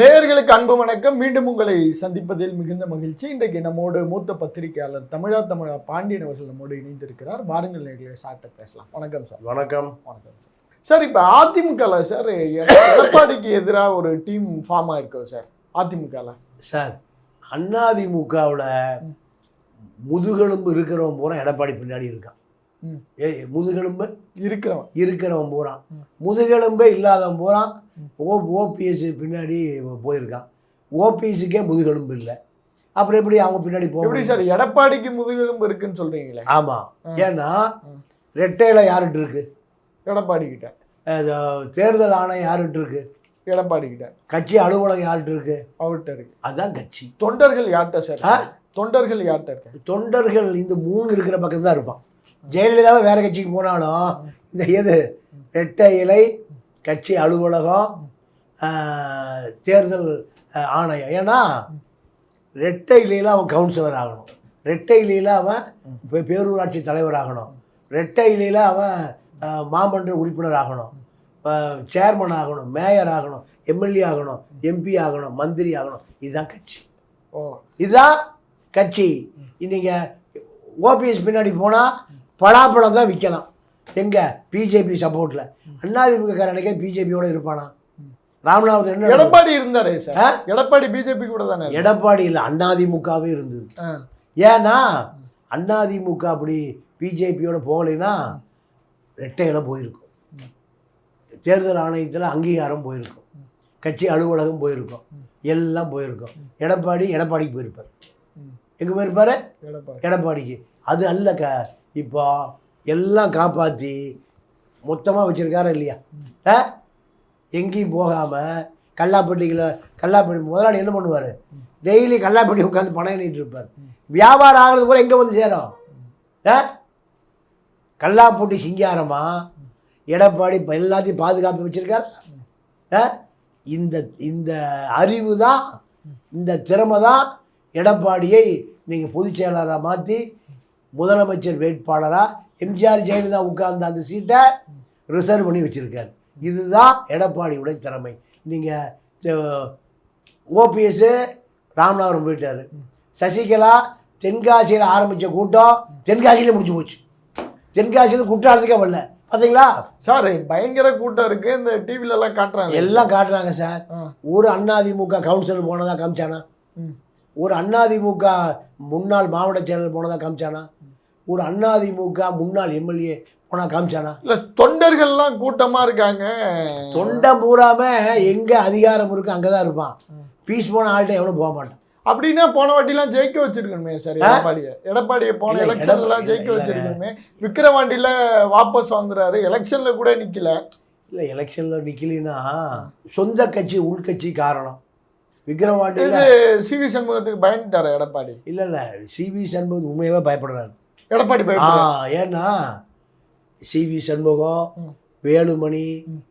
நேயர்களுக்கு அன்பு வணக்கம். மீண்டும் உங்களை சந்திப்பதில் மிகுந்த மகிழ்ச்சி. இன்றைக்கு நம்மோடு மூத்த பத்திரிகையாளர் தமிழா தமிழா பாண்டியன் அவர்கள் நம்மோடு இணைந்திருக்கிறார். வாருங்கள் நேர்களை சார்ட்ட பேசலாம். வணக்கம் சார். வணக்கம். வணக்கம் சார். இப்போ அதிமுகல சார் எடப்பாடிக்கு எதிராக ஒரு டீம் ஃபார்ம் ஆயிருக்கோம் சார்? அதிமுகல. சார் அதிமுகவில் முதுகெலும்பு இருக்கிறவன் பூரா எடப்பாடி பின்னாடி இருக்கான். முதுகெலும்பு இருக்கிறவன். இருக்கிறவன் பூரா. ம். முதுகெலும்பே இல்லாதவன் பூரா. ம். ஓ ஓபிஎஸ் பின்னாடி போயிருக்கான். ஓபிஎஸ்க்கே முதுகெலும்பு இல்லை. அப்புறம் எப்படி அவங்க பின்னாடி போக எப்படி சார் எடப்பாடிக்கு முதுகெலும்பு இருக்குன்னு சொல்றீங்களே? ஆமாம். ஏன்னா. ரெட்டையில யாருட்டு இருக்கு? எடப்பாடி கிட்ட தேர்தல் ஆணையம் யாருட்டு இருக்கு? எடப்பாடி கிட்ட கட்சி அலுவலகம் யாருட்டு இருக்கு? அவர்கிட்ட இருக்கு. அதுதான் கட்சி. தொண்டர்கள் யார்கிட்ட சார்? தொண்டர்கள் யார்கிட்ட இருக்கு? தொண்டர்கள் இந்த மூணு இருக்கிற பக்கம் தான் இருப்பான். ஜெயலலிதாவை வேற கட்சிக்கு போனாலும் இந்த எது ரெட்டை இலை கட்சி அலுவலகம் தேர்தல் ஆணையம். ஏன்னா ரெட்டை இலையில் அவன் கவுன்சிலர் ஆகணும். ரெட்டை இலையில் அவன் பேரூராட்சி தலைவர் ஆகணும். ரெட்டை இலையில் அவன் மாமன்ற உறுப்பினர் ஆகணும். சேர்மன் ஆகணும் மேயர் ஆகணும் எம்எல்ஏ ஆகணும் எம்பி ஆகணும் மந்திரி ஆகணும். இதுதான் கட்சி. ஓ. இதுதான் கட்சி. இன்னைக்கு ஓபிஎஸ் பின்னாடி போனால் பலாப்பழம் தான் விற்கலாம். எங்கே? பிஜேபி சப்போர்ட்டில் அண்ணாதிமுக காரனுக்கே பிஜேபியோட இருப்பானா? என்ன நடந்தது? எடப்பாடி இருந்தாரே சார்? எடப்பாடி பிஜேபி கூட தானே. எடப்பாடி இல்லை அண்ணாதிமுகவே இருந்தது. ஏன்னா அண்ணாதிமுக அப்படி பிஜேபியோட போகலைன்னா ரெட்டையில போயிருக்கும். தேர்தல் ஆணையத்தில் அங்கீகாரம் போயிருக்கும். கட்சி அலுவலகம் போயிருக்கும். எல்லாம் போயிருக்கும். எடப்பாடி எடப்பாடிக்கு போயிருப்பார். எங்கே போயிருப்பாரு? எடப்பாடி. எடப்பாடிக்கு. அது அல்ல க இப்போ எல்லாம் காப்பாற்றி மொத்தமாக வச்சுருக்காரா இல்லையா? ஆ? எங்கேயும் போகாமல் கல்லாப்பட்டியில் கல்லாப்பட்டி முதலாளி என்ன பண்ணுவார்? டெய்லி கல்லாப்பட்டி உட்காந்து பணம் எண்ணிட்டு இருப்பார். வியாபாரம் ஆகிறது கூட எங்கே வந்து சேரும்? ஆ? கல்லாப்பட்டி சிங்காரமா? எடப்பாடி இப்போ எல்லாத்தையும் பாதுகாத்து வச்சுருக்காரு? ஆ? இந்த இந்த அறிவு தான் இந்த திறமை தான் எடப்பாடியை நீங்கள் பொதுச் செயலாளராக மாற்றி முதலமைச்சர் வேட்பாளராக எம்ஜிஆர் ஜெயலலிதா உட்கார்ந்த அந்த சீட்டை ரிசர்வ் பண்ணி வச்சுருக்காரு. இதுதான் எடப்பாடியுடைய திறமை. நீங்கள் ஓபிஎஸ்ஸு ராமநாதபுரம் போயிட்டார். சசிகலா தென்காசியில் ஆரம்பித்த கூட்டம் தென்காசியிலே முடிஞ்சு போச்சு. தென்காசியில் குற்றாலத்துக்கே வரல. பார்த்தீங்களா சார் பயங்கர கூட்டம் இருக்கு. இந்த டிவில எல்லாம் காட்டுறாங்க. எல்லாம் காட்டுறாங்க சார். ஒரு அதிமுக கவுன்சிலர் போனதா காமிச்சானா. ஒரு அதிமுக முன்னாள் மாவட்ட செயலர் போனதா காமிச்சானா? ஒரு அதிமுக முன்னாள் எம்எல்ஏ போனா காமிச்சானா? இல்ல தொண்டர்கள்லாம் கூட்டமா இருக்காங்க. தொண்டம் பூராம எங்க அதிகாரம் இருக்கு அங்கதான் இருப்பான். பீஸ் போன ஆள்கிட்ட எவனும் போக மாட்டான். அப்படின்னா போன வாட்டி எல்லாம் ஜெயிக்க வச்சிருக்கணுமே சார்? எடப்பாடிய. எடப்பாடிய போன இல்ல, எலெக்ஷன்ல எல்லாம் எடப்பாடி- ஜெயிக்க வச்சிருக்கணுமே. விக்கிரவாண்டியில வாபஸ் வாங்குறாரு எலெக்ஷன்ல கூட நிக்கல. இல்லை எலெக்ஷனில் நிற்கலினா சொந்த கட்சி உள்கட்சி காரணம். விக்ரவாண்டியில் இது சி வி சண்முகத்துக்கு பயந்துட்டாரு எடப்பாடி? இல்லை இல்லை சிவி சண்முகம் உண்மையாகவே பயப்படுறாரு. எடப்பாடி பயப்படுறாரு ஏன்னா சிவி சண்முகம் ம். வேலுமணி.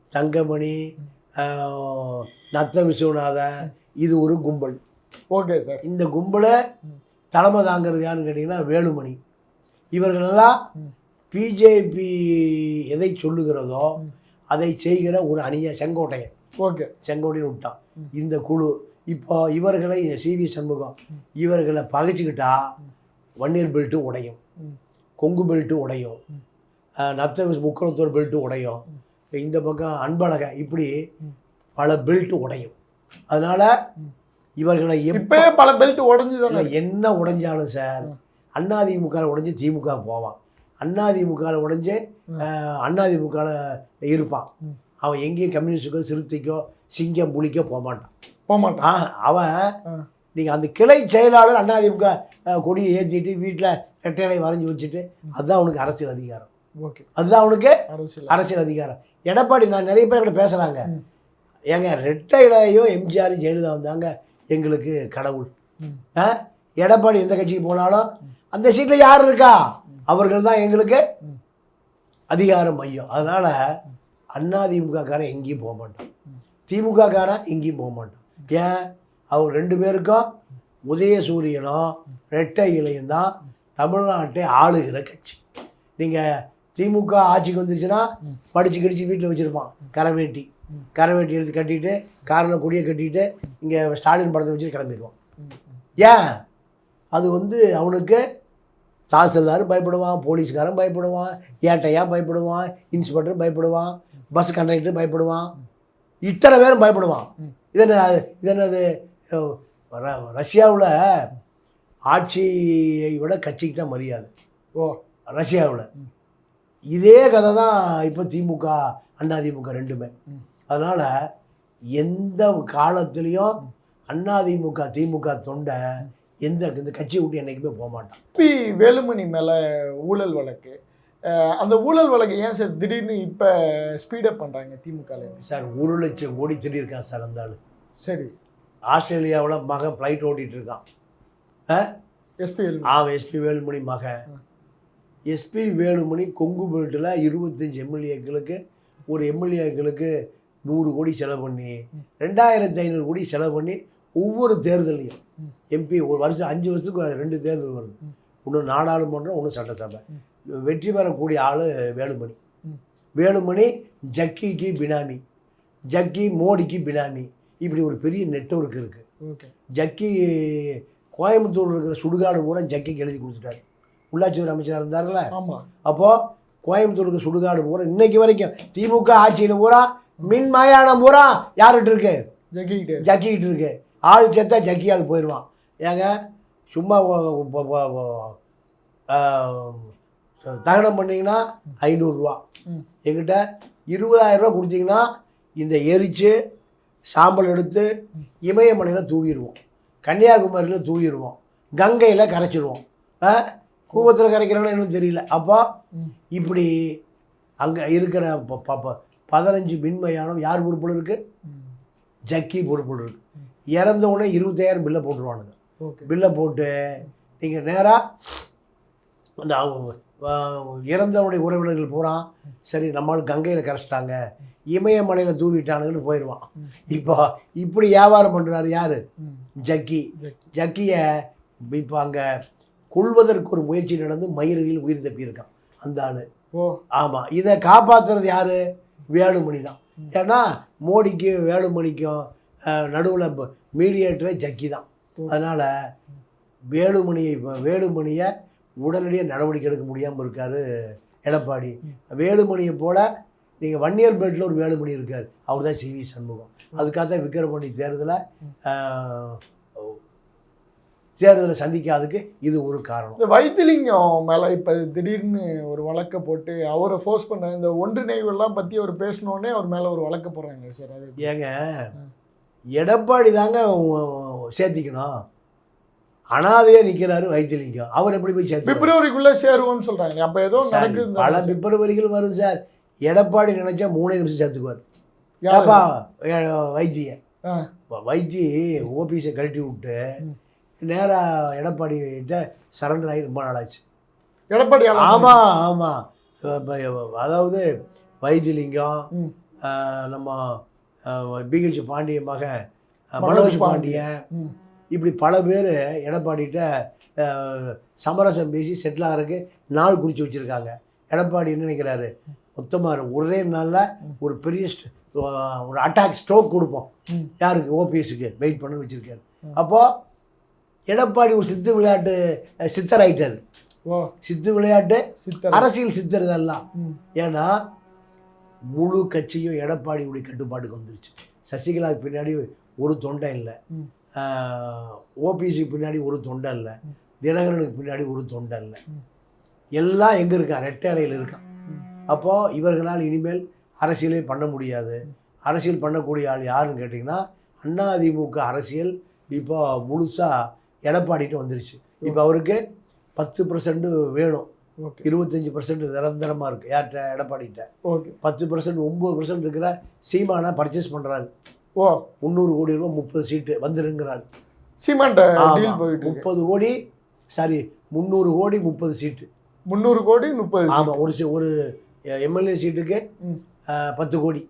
தங்கமணி நத்த விஸ்வநாதன் இது ஒரு கும்பல் ஓகே சார் இந்த கும்பலை. தலைமை தாங்கிறது யாருன்னு கேட்டிங்கன்னா வேலுமணி இவர்களெல்லாம். பிஜேபி எதை சொல்லுகிறதோ. அதை செய்கிற ஒரு அணிய செங்கோட்டையன் ஓகே செங்கோட்டையன் விட்டான். இந்த குழு இப்போ இவர்களை சிவி சண்முகம் இவர்களை பகைச்சிக்கிட்டா வன்னியர் பெல்ட்டு உடையும். கொங்கு பெல்ட்டு உடையும் நத்த முக்கணத்தூர் பெல்ட்டு உடையும். இந்த பக்கம் அன்பழக இப்படி. பல பெல்ட் உடையும் அதனால. இவர்களை எப்ப பல பெல்ட் உடஞ்சுதானே என்ன உடைஞ்சாலும் சார். அண்ணாதிமுக உடைஞ்சு திமுக போவான் அண்ணாதிமுக உடைஞ்சு. அண்ணாதிமுக இருப்பான். அவன் எங்கேயும் கம்யூனிஸ்டுக்கோ சிறுத்தைக்கோ சிங்கம் புலிக்கோ போக மாட்டான் போக மாட்டான் அவன். நீங்கள் அந்த கிளை செயலாளர் அஹ், கொடியை ஏற்றிட்டு வீட்டில் ரெட்டையலை வரைஞ்சி வச்சுட்டு அதுதான் அவனுக்கு அரசியல் அதிகாரம். ஓகே. அதுதான் அவனுக்கு அரசியல் அரசியல் அதிகாரம். எடப்பாடி நான் நிறைய பேர் கிட்ட பேசுகிறாங்க. ஏங்க ரெட்டையிலையோ எம்ஜிஆர் ஜெயலலிதா வந்தாங்க எங்களுக்கு கடவுள். ஆ? எடப்பாடி எந்த கட்சிக்கு போனாலும் அந்த சீட்டில் யார் இருக்கா? அவர்கள் தான் எங்களுக்கு ம். அதிகார மையம். அதனால் அதிமுக காரன் எங்கேயும் போக மாட்டான். ம். திமுக காரன் எங்கேயும் போக மாட்டான். ஏன்? அவர் ரெண்டு பேருக்கும் உதயசூரியனும் ரெட்டை இலையும் தான் தமிழ்நாட்டை ஆளுகிற கட்சி. நீங்கள் திமுக ஆட்சிக்கு வந்துருச்சுன்னா படித்து கிடிச்சு வீட்டில் வச்சுருப்பான் கரவேட்டி. கரவேட்டி எடுத்து கட்டிட்டு காரில் கொடியை கட்டிட்டு இங்கே ஸ்டாலின் படத்தை வச்சுட்டு கிளம்பிடுவான். ஏன்? அது வந்து அவனுக்கு தாசில்தார் பயப்படுவான் போலீஸ்காரன் பயப்படுவான் ஏட்டையா பயப்படுவான் இன்ஸ்பெக்டர் பயப்படுவான் பஸ் கண்டக்டர் பயப்படுவான். இத்தனை பேரும் பயப்படுவான். இதென்ன இதென்னது ரஷ்யாவில் ஆட்சியை விட கட்சிக்கு தான் மரியாதை. ஓ. ரஷ்யாவில். இதே கதை தான் இப்போ திமுக அண்ணா திமுக ரெண்டுமே. அதனால் எந்த காலத்துலேயும் அண்ணா திமுக திமுக தொண்டை எந்த இந்த கட்சியை விட்டு என்றைக்குமே போக மாட்டான். பி. வேலுமணி மேல ஊழல் வழக்கு. அந்த ஊழல் வழக்கு ஏன் சார் திடீர்னு இப்ப ஸ்பீடப் பண்றாங்க திமுகல இருந்து? சார் ஒரு லட்சம் கோடி திருடியிருக்கான் சார் அந்த ஆள். சரி. ஆஸ்திரேலியாவில் மகன் ஃப்ளைட் ஓட்டிகிட்டு இருக்கான் எஸ்பி அவன் எஸ்பி வேலுமணி மகன். எஸ்பி வேலுமணி கொங்கு பெல்ட்டில் இருபத்தஞ்சி எம்எல்ஏக்களுக்கு ஒரு எம்எல்ஏக்களுக்கு நூறு கோடி செலவு பண்ணி. ரெண்டாயிரத்தி ஐநூறு கோடி செலவு பண்ணி ஒவ்வொரு தேர்தலையும். எம்பி ஒரு வருஷம் அஞ்சு வருஷத்துக்கு ரெண்டு தேர்தல் வருது. ஒன்று நாடாளுமன்றம் ஒன்று சட்டசபை. வெற்றி பெறக்கூடிய ஆள் வேலுமணி. வேலுமணி ஜக்கிக்கு பினாமி ஜக்கி மோடிக்கு பினாமி இப்படி ஒரு பெரிய நெட்வொர்க் இருக்குது ஜக்கி கோயம்புத்தூர் இருக்கிற சுடுகாடு பூரா ஜக்கிக்கு எழுதி கொடுத்துட்டாரு. உள்ளாட்சித்துறை அமைச்சராக இருந்தார்ல அப்போது கோயம்புத்தூருக்கு சுடுகாடு பூரா இன்னைக்கு வரைக்கும் திமுக ஆட்சியில் பூரா மின் மயானம் பூரா யார்கிட்ட இருக்கு? ஜெகிக்கிட்டே ஜக்கிக்கிட்டு இருக்கு. ஆள் சேர்த்தா ஜக்கி ஆள் போயிடுவான் ஏங்க சும்மா தகனம் பண்ணிங்கன்னா ஐநூறுரூவா. எங்கிட்ட இருபதாயிரம் ரூபா கொடுத்தீங்கன்னா இந்த எரித்து சாம்பல் எடுத்து இமயமலையில் தூவிடுவோம். கன்னியாகுமரியில் தூவிடுவோம். கங்கையில் கரைச்சிடுவோம். கூவத்தில் கரைக்கிறோன்னு எனக்கு தெரியல. அப்போ. இப்படி அங்கே இருக்கிற பதினஞ்சு மின்மயானம் யார் பொறுப்பில் இருக்குது. ஜக்கி பொறுப்பில் இருக்குது இறந்த உடனே இருபத்தாயிரம் பில்லை போட்டுருவானுங்க. பில்லை போட்டு நீங்கள் நேராக அந்த இறந்தவனுடைய உறவினர்கள் பூரா சரி நம்மளுக்கு கங்கையில் கரைச்சிட்டாங்க இமயமலையில் தூவிட்டானுங்கன்னு போயிடுவான். இப்போ இப்படி வியாபாரம் பண்ணுறாரு யார். ஜக்கி. ஜக்கி. ஜக்கியை இப்போ அங்கே கொள்வதற்கு ஒரு முயற்சி நடந்து மயிரில் உயிர் தப்பியிருக்கான். அந்த ஆள். ஆமாம் இதை காப்பாற்றுறது யார்? வேலுமணி தான். ஏன்னா மோடிக்கு வேலுமணிக்கும் நடுவில் மீடியேட்டரே ஜக்கி தான். அதனால் வேலுமணியை வேலுமணியை உடனடியாக நடவடிக்கை எடுக்க முடியாமல் இருக்கார் எடப்பாடி. வேலுமணியை போல் நீங்கள் வன்னியர் பெல்ட்டில் ஒரு வேலுமணி இருக்கார் அவர் தான் சிவி சண்முகம் அதுக்காக தான் விக்கிரமணி தேர்தலை. தேர்தலை சந்திக்காததுக்கு இது ஒரு காரணம் இந்த வைத்திலிங்கம் மேல இப்ப திடீர்னு ஒரு வழக்கை போட்டு அவரை ஃபோர்ஸ் பண்ண இந்த ஒன்றிணைவெல்லாம் பத்தி அவர் பேசினோடனே அவர் மேல ஒரு வழக்கு போடுறாங்க சார் அது? ஏங்க. எடப்பாடி தாங்க சேர்த்திக்கணும் அனாதையாக நிற்கிறாரு வைத்தியலிங்கம் அவர் எப்படி போய் சேர்த்து பிப்ரவரிக்குள்ள சேருவோம்னு சொல்றாங்க. அப்ப ஏதோ நடக்குது பல பிப்ரவரிகள் வரும் சார். எடப்பாடி நினைச்சா மூணே நிமிஷம் சேர்த்துக்குவார்? ஏப்பா வைத்திய. வைத்தி ஓபிஸை கழட்டி விட்டு. நேராக எடப்பாடிகிட்ட சரண்டர் ஆகி ரொம்ப நாளாச்சு. எடப்பாடி? ஆமாம் ஆமாம் அதாவது வைத்தியலிங்கம் நம்ம பிஹெச் பாண்டிய மகன் மனோஜ் பாண்டியன். இப்படி பல பேர் எடப்பாடிகிட்ட சமரசம் பேசி செட்டில் ஆகிறதுக்கு நாள் குறித்து வச்சுருக்காங்க எடப்பாடி என்ன நினைக்கிறாரு மொத்தமாக ஒரே நாளில். ஒரு பெரிய ஒரு அட்டாக் ஸ்ட்ரோக் கொடுப்போம். யாருக்கு ஓபிஎஸ்க்கு வெயிட் பண்ண வச்சுருக்காரு. அப்போது எடப்பாடி ஒரு சித்து விளையாட்டு சித்தர் ஆயிட்டாரு சித்து விளையாட்டு சித்தர் அரசியல் சித்தர் இதெல்லாம். ஏன்னா முழு கட்சியும் எடப்பாடியுடைய கட்டுப்பாட்டுக்கு வந்துருச்சு சசிகலாவுக்கு பின்னாடி ஒரு தொண்டை இல்லை. ஓபிசி பின்னாடி ஒரு தொண்டை இல்லை. தினகரனுக்கு பின்னாடி ஒரு தொண்டை இல்லை. எல்லாம் எங்கே இருக்கான் ரெட்டை அறையில் இருக்கான். அப்போது இவர்களால் இனிமேல் அரசியலே பண்ண முடியாது. அரசியல் பண்ணக்கூடிய ஆள் யாருன்னு கேட்டிங்கன்னா அதிமுக அரசியல் இப்போ முழுசாக எடப்பாடிட்டு வந்துருச்சு. இப்போ அவருக்கு பத்து பர்சன்ட் வேணும். இருபத்தஞ்சி பர்சன்ட் நிரந்தரமாக இருக்குது யார்கிட்ட? எடப்பாடிகிட்ட. ஓகே. பத்து பர்சன்ட் ஒம்பது பர்சன்ட் இருக்கிற சீமானை பர்ச்சேஸ் பண்ணுறாரு ஓ முந்நூறு கோடி ரூபா முப்பது சீட்டு வந்துருங்கிறாரு. சிமெண்ட் முப்பது கோடி சாரி முந்நூறு கோடி முப்பது சீட்டு. முந்நூறு கோடி முப்பது. ஆமாம் ஒரு ஒரு எம்எல்ஏ சீட்டுக்கு பத்து கோடி.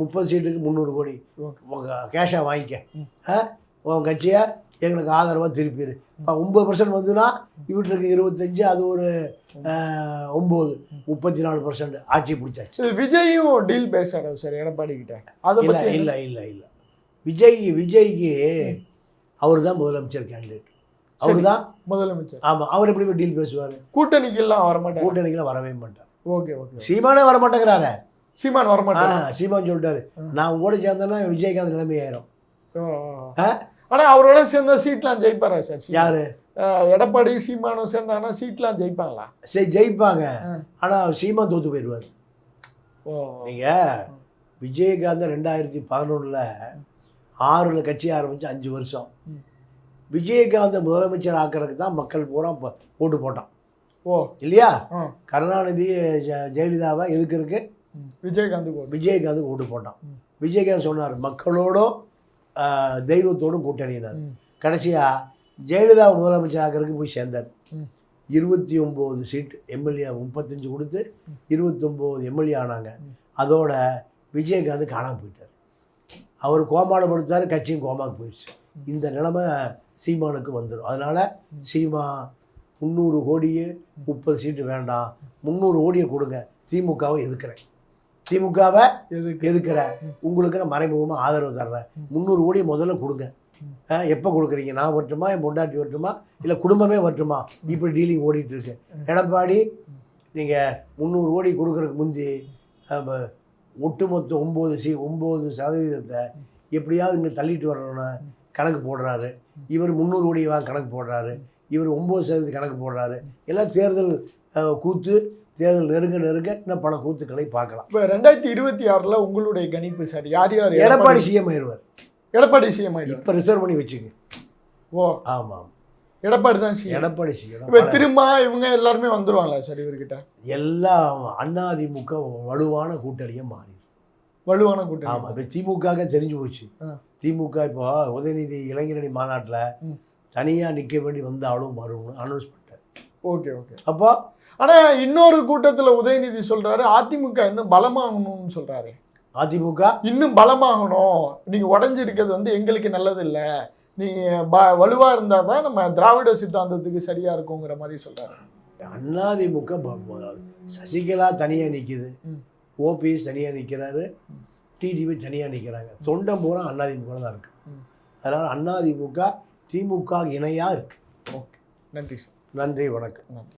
முப்பது சீட்டுக்கு முந்நூறு கோடி. கேஷாக வாங்கிக்க. உன் கட்சியை எங்களுக்கு ஆதரவாக திருப்பிடு இப்போ ஒம்பது பர்சன்ட் வந்துன்னா இவற்றுக்கு இருபத்தஞ்சு அது ஒரு ஒம்பது முப்பத்தி நாலு பர்சன்ட் ஆட்சி பிடிச்சாச்சு. விஜயும் டீல் பேசுறாரு சார் எடப்பாடி கிட்ட. அதை இல்லை இல்லை இல்லை இல்லை. விஜய் விஜய்க்கு அவர் தான் முதலமைச்சர் கேண்டிடேட் அவர் தான் முதலமைச்சர். ஆமாம் அவர் எப்படி டீல் பேசுவார்? கூட்டணிக்கு எல்லாம் வரமாட்டாங்க கூட்டணிக்கெல்லாம் வரவே மாட்டார். ஓகே ஓகே சீமானே வர மாட்டேங்கிறாரு சீமான் ஆ வரமாட்டாங்க சீமான் சொல்லிட்டாரு. நான் கூட சேர்ந்தேன்னா விஜய்காந்த் நிலைமை ஆயிரும். ஓ, ஓ. ஆ? ஆனா அவரோட சேர்ந்த சீட்லாம் ஜெயிப்பாரா சார்? யாரு எடப்பாடி சீமானும் சேர்ந்தாங்கன்னா சீட்லாம் ஜெயிப்பாங்களா சரி ஜெயிப்பாங்க. ஆனால் சீமான் தோத்து போயிடுவார் நீங்கள் விஜயகாந்த் ரெண்டாயிரத்தி பதினொன்றில் ஆறில் கட்சி ஆரம்பித்து அஞ்சு வருஷம். விஜயகாந்த் முதலமைச்சர் ஆக்கிறதுக்கு தான் மக்கள் பூரா ஓட்டு போட்டான் ஓ இல்லையா. கருணாநிதி ஜெயலலிதாவை எதுக்கு ம். விஜயகாந்த் விஜயகாந்துக்கு ஓட்டு போட்டான். விஜயகாந்த் சொன்னார் மக்களோடும் தெய்வத்தோடும் கூட்டணினார் ம். கடைசியாக ஜெயலலிதா முதலமைச்சர் ஆக்கிறதுக்கு போய் சேர்ந்தார். இருபத்தி ஒம்பது சீட் எம்எல்ஏ முப்பத்தஞ்சு கொடுத்து இருபத்தொம்போது எம்எல்ஏ ஆனாங்க. அதோட விஜயகாந்த் காணாமல் போயிட்டார். அவர் கோமாவில் படுத்தார் கட்சியும் கோமாவுக்கு போயிடுச்சு இந்த நிலைமை சீமானுக்கு வந்துடும் அதனால். சீமா முந்நூறு கோடியே முப்பது சீட்டு வேண்டாம். முந்நூறு கோடியை கொடுங்க. திமுகவை எதுக்குறேன் திமுகவை எதுக்கு? எதுக்குறேன். உங்களுக்கு நான் மறைமுகமாக ஆதரவு தர்றேன். முந்நூறு கோடியை முதல்ல கொடுங்க. எப்போ கொடுக்குறீங்க? நான் வரட்டுமா? என் பொண்டாட்டி வரட்டுமா? இல்லை குடும்பமே வரட்டுமா? இப்படி டீலிங் ஓடிட்டு இருக்கு. எடப்பாடி. நீங்கள் முந்நூறு கோடி கொடுக்குறதுக்கு முந்தி ஒட்டுமொத்த ஒம்பது சி ஒம்பது சதவீதத்தை எப்படியாவது இங்கே தள்ளிட்டு வரணும்னு கணக்கு போடுறாரு. இவர் முந்நூறு கோடி வாங்க கணக்கு போடுறாரு. இவர் ஒம்பது சதவீத கணக்கு போடுறாரு. எல்லாம் தேர்தல் கூத்து தேர்தல் நெருங்க நெருங்க இன்னும் பல கூத்துக்களை பார்க்கலாம். இப்ப ரெண்டாயிரத்தி இருபத்தி ஆறுல உங்களுடைய கணிப்பு சார் யார் யார்? எடப்பாடி சிஎம் ஆயிடுவார். எடப்பாடி சிஎம் ஆயிடும் இப்போ ரிசர்வ் பண்ணி வச்சுங்க. ஓ. ஆமாம். எடப்பாடி தான் சிஎம் எடப்பாடி இப்ப சிஎம் திரும்ப இவங்க எல்லாருமே வந்துருவாங்களா சார் இவர்கிட்ட? எல்லாம் அதிமுக வலுவான கூட்டணியாக மாறி. வலுவான கூட்டணி. ஆமாம் இப்போ திமுக தெரிஞ்சு போச்சு. திமுக இப்போ உதயநிதி இளைஞரணி மாநாட்டில். தனியாக நிற்க வேண்டி வந்தாலும் வரும்னு அனௌன்ஸ் ஓகே ஓகே. அப்போ ஆனா இன்னொரு கூட்டத்துல உதயநிதி சொல்றாரு அதிமுக இன்னும் பலமாகணும்னு சொல்றாரு. அதிமுக? இன்னும் பலமாகணும். நீங்க உடஞ்சிருக்கிறது வந்து எங்களுக்கு நல்லது இல்ல நீங்க ப- வலுவா இருந்தா தான் நம்ம திராவிட சித்தாந்தத்துக்கு சரியா இருக்குங்கிற மாதிரி சொல்றாரு. அதிமுக சசிகலா தனியாக நிற்கிது. ஓபிஎஸ் தனியாக நிற்கிறாரு. டிடிவி தனியாக நிற்கிறாங்க தொண்டம் பூரா அதிமுக தான் இருக்கு. ம். அதனால் அதிமுக திமுக இணையாக இருக்கு. ஓகே. நன்றி சார். நன்றி வணக்கம். நன்றி.